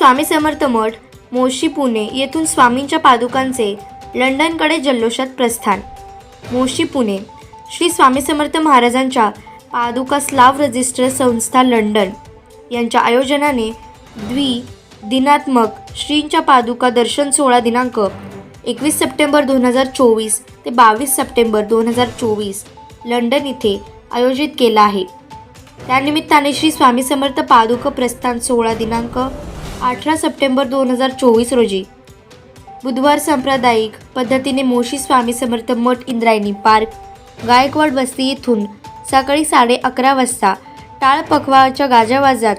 स्वामी समर्थ मठ मोशी पुणे येथून स्वामींच्या पादुकांचे लंडनकडे जल्लोषात प्रस्थान. मोशी पुणे श्री स्वामी समर्थ महाराजांच्या पादुका स्लाव रजिस्टर संस्था लंडन. यांच्या आयोजनाने द्वि दिनात्मक श्रींच्या पादुका दर्शन सोहळा दिनांक एकवीस सप्टेंबर दोन हजार चोवीस ते बावीस सप्टेंबर दोन हजार चोवीस लंडन इथे आयोजित केला आहे. त्यानिमित्ताने श्री स्वामी समर्थ पादुका प्रस्थान सोहळा दिनांक अठरा सप्टेंबर दोन हजार चोवीस रोजी. बुधवार सांप्रदायिक पद्धतीने मोशी स्वामी समर्थ मठ इंद्रायणी पार्क गायकवाड वस्ती येथून सकाळी साडे अकरा वाजता टाळ पखवाच्या गाजावाजात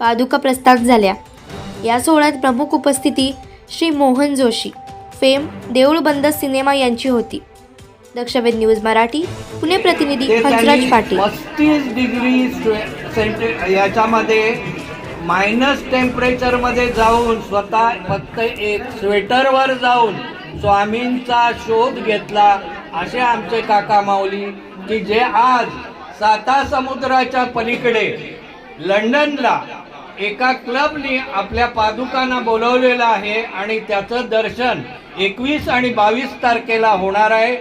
पादुका प्रस्थान झाल्या. या सोहळ्यात प्रमुख उपस्थिती श्री मोहन जोशी फेम देऊळबंद सिनेमा यांची होती. दक्षवेद न्यूज मराठी पुणे प्रतिनिधी हंसराज पाटील. पस्तीस डिग्री याच्यामध्ये मायनस टेम्परेचरमध्ये जाऊन स्वतः फक्त एक स्वेटरवर जाऊन स्वामींचा शोध घेतला. असे आमचे काका माऊली की जे आज साता समुद्राच्या पलीकडे लंडनला एका क्लबने आपल्या पादुकांना बोलवलेलं आहे आणि त्याचं दर्शन एकवीस आणि बावीस तारखेला होणार आहे.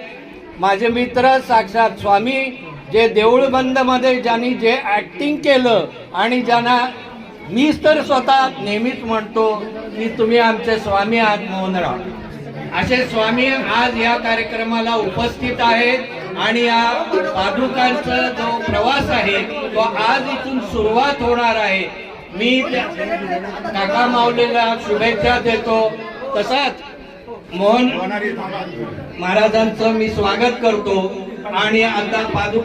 माझे मित्र साक्षात स्वामी जे देऊळबंदमध्ये ज्यांनी जे ॲक्टिंग केलं आणि ज्यांना मी तर स्वतः नेहमीच म्हणतो की तुम्ही आमचे स्वामी आहात मोहनराव असे स्वामी आज या कार्यक्रमाला उपस्थित आहेत आणि या पादुकांचा जो प्रवास आहे तो आज इथून सुरुवात होणार आहे. मी काका माऊलीला शुभेच्छा देतो. तसाच मोहन महाराजांचं मी स्वागत करतो. आणि आता पादुका